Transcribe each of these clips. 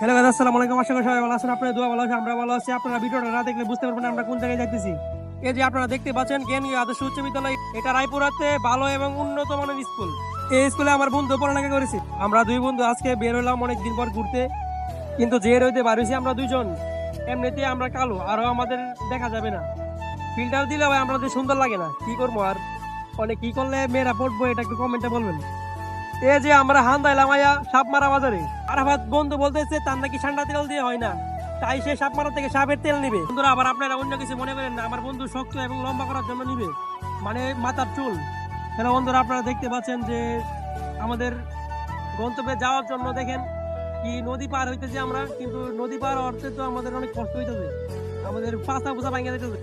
Hello guys আসসালামু আলাইকুম। আশা করি সবাই ভালো আছেন। আপনারা দোয়া ভালো আছে, আমরা ভালো আছি। আপনারা ভিডিওটা না দেখলে বুঝতে পারবেন আমরা কোন জায়গায় যাইতেছি। এই যে আপনারা দেখতে পাচ্ছেন জ্ঞান আদর্শ উচ্চ বিদ্যালয়, এটা রায়পুরাতে ভালো এবং উন্নত মানের স্কুল। এই স্কুলে আমার বন্ধু পড়ালেখা করেছে। আমরা দুই বন্ধু আজকে বের হলাম অনেক দিন পর ঘুরতে। কিন্তু যে রইতে হয়েছি, আমরা দুইজন। এমনিতে আমরা কালো, আরও আমাদের দেখা যাবে না। ফিল্টার দিলে ভাই আমাদের সুন্দর লাগে না। কি করব আর? অনেক কি করলে মেয়েরা পড়ব, এটা একটু কমেন্টে বলবেন। এই যে আমরা হান দাইলাম সাপ মারা বাজারে। আরাফাত বন্ধু বলতেছে, তার নাকি ঠান্ডা তেল দিয়ে হয় না। তাই সে সাপ মারা থেকে সাপের তেল নিবে। বন্ধুরা, আবার আপনারা অন্য কিছু মনে করেন না, আমার বন্ধু শক্ত এবং লম্বা করার জন্য নিবে। মানে মাথার চুল। হ্যালো বন্ধুরা, আপনারা দেখতে পাচ্ছেন যে আমাদের গন্তব্যে যাওয়ার জন্য দেখেন কি নদী পার হইতেছে আমরা, কিন্তু নদী পার হতে তো আমাদের অনেক কষ্ট হইতেছে। আমাদের পাতা পোষা ভাঙে দিতেছে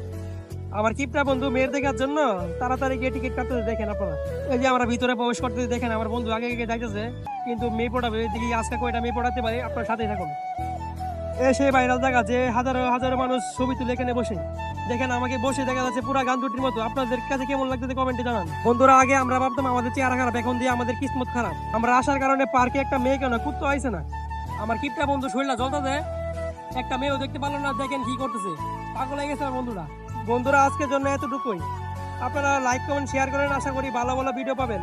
আমার কিপটা বন্ধু মেয়ের দেখার জন্য তাড়াতাড়ি গিয়ে টিকিট কাটতে দেখেন আপনারা। এই যে আমরা ভিতরে প্রবেশ করতে দেখেন আমার বন্ধু আগে আগে যাইতেছে, কিন্তু মেয়ে পড়াবে দেখি আজকে কয়টা মেয়ে পড়াতে পারে, আপনার সাথেই থাকুন। এসে ভাইরাল জায়গা যে হাজারো হাজারো মানুষ ছবি তুলে এখানে বসে। দেখেন আমাকে বসে দেখা যাচ্ছে পুরা গান দুটির মতো। আপনাদের কাছে কেমন লাগতেছে কমেন্টে জানান। বন্ধুরা, আগে আমরা ভাবতাম আমাদের চেহারা খারাপ, এখন দিয়ে আমাদের কিসমত খারাপ। আমরা আসার কারণে পার্কে একটা মেয়ে কেন কুত্তো আইছে না। আমার কিপটা বন্ধু শরীরটা জ্বলতে দেয় একটা মেয়েও দেখতে পারল না, দেখেন কি করতেছে। পাগল হয়ে গেছে আমার বন্ধুরা। বন্ধুরা, আজকের জন্য এতটুকুই। আপনারা লাইক কমেন্ট শেয়ার করেন। আশা করি ভালো ভালো ভিডিও পাবেন।